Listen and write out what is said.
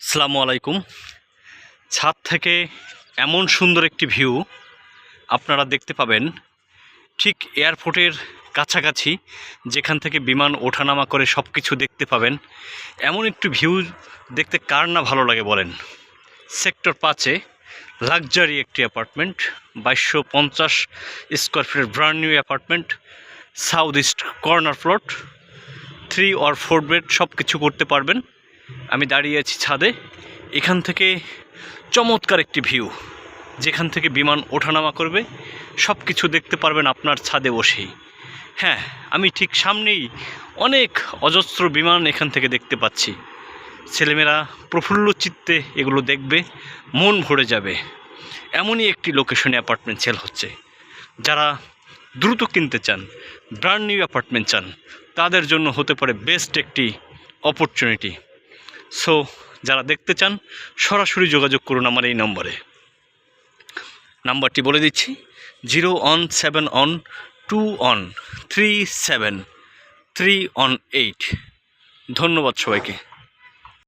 আসসালামু আলাইকুম। ছাদ থেকে এমন সুন্দর একটি ভিউ আপনারা দেখতে পাবেন। ঠিক এয়ারপোর্টের কাছাকাছি যেখান থেকে বিমান ওঠানামা করে সব কিছু দেখতে পাবেন। এমন একটু ভিউ দেখতে কার না ভালো লাগে বলেন। সেক্টর পাঁচে লাক্সারি একটি অ্যাপার্টমেন্ট, বাইশশো পঞ্চাশ স্কোয়ার ফিটের brand new apartment, south east corner plot, three or four bed সব কিছু করতে পারবেন। আমি দাঁড়িয়ে আছি ছাদে। এখান থেকে চমৎকার একটি ভিউ, যেখান থেকে বিমান ওঠানামা করবে। সব কিছু দেখতে পারবেন আপনার ছাদে বসেই। হ্যাঁ আমি ঠিক সামনেই অনেক অজস্র বিমান এখান থেকে দেখতে পাচ্ছি। ছেলেমেয়েরা প্রফুল্ল চিত্তে এগুলো দেখবে, মন ভরে যাবে। এমনই একটি লোকেশনে অ্যাপার্টমেন্ট সেল হচ্ছে। যারা দ্রুত কিনতে চান ব্র্যান্ড নিউ অ্যাপার্টমেন্ট চান, তাদের জন্য হতে পারে বেস্ট একটি অপরচুনিটি সো যারা দেখতে চান, সরাসরি যোগাযোগ করুন আমার এই নম্বরে। নাম্বারটি বলে দিচ্ছি zero one seven one two one three seven three one eight ধন্যবাদ সবাইকে।